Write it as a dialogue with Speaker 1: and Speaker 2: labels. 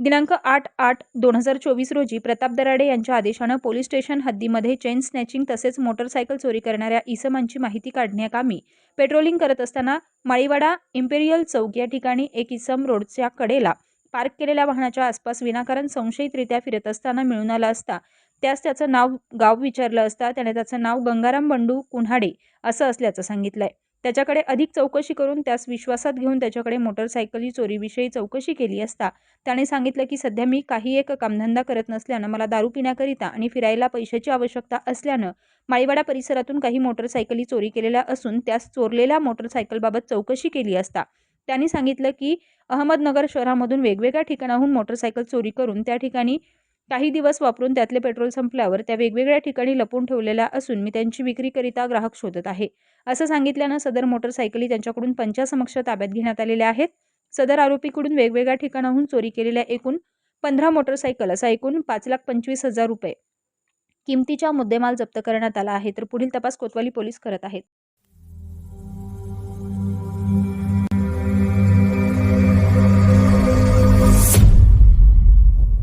Speaker 1: दिनांक आठ आठ दोन हजार चोवीस रोजी प्रताप दराडे यांच्या आदेशानं पोलीस स्टेशन हद्दीमध्ये चेन स्नॅचिंग तसेच मोटरसायकल चोरी करणाऱ्या इसमांची माहिती काढण्याकामी पेट्रोलिंग करत असताना माळीवाडा इम्पेरियल चौक या ठिकाणी एक इसम रोडच्या कडेला पार्क केलेल्या वाहनाच्या आसपास विनाकारण संशयितरित्या फिरत असताना मिळून आला असता. त्यास त्याचं नाव गाव विचारलं असता. त्याने त्याचं नाव गंगाराम बंडू कुन्हाडे असं असल्याचं सांगितलंय. त्याच्याकडे अधिक चौकशी करून त्यास विश्वासात घेऊन त्याच्याकडे मोटरसायकली चोरीविषयी चौकशी केली असता त्याने सांगितलं की सध्या मी काही एक कामधंदा करत नसल्यानं मला दारू पिण्याकरिता आणि फिरायला पैशाची आवश्यकता असल्यानं माळीवाडा परिसरातून काही मोटरसायकली चोरी केलेल्या असून त्यास चोरलेल्या मोटरसायकलबाबत चौकशी केली असता. त्यांनी सांगितलं की अहमदनगर शहरामधून वेगवेगळ्या ठिकाणाहून मोटरसायकल चोरी करून त्या ठिकाणी काही दिवस वापरून त्यातले पेट्रोल संपल्यावर त्या वेगवेगळ्या ठिकाणी लपून ठेवलेल्या असून मी त्यांची विक्रीकरिता ग्राहक शोधत आहे. असं सांगितल्यानं सदर मोटरसायकली त्यांच्याकडून पंचासमक्ष ताब्यात घेण्यात आलेल्या आहेत. सदर आरोपीकडून वेगवेगळ्या ठिकाणाहून चोरी केलेल्या एकूण पंधरा मोटरसायकल असा एकूण पाच लाख पंचवीस हजार रुपये किमतीच्या मुद्देमाल जप्त करण्यात आला आहे. तर पुढील तपास कोतवाली पोलीस करत आहेत.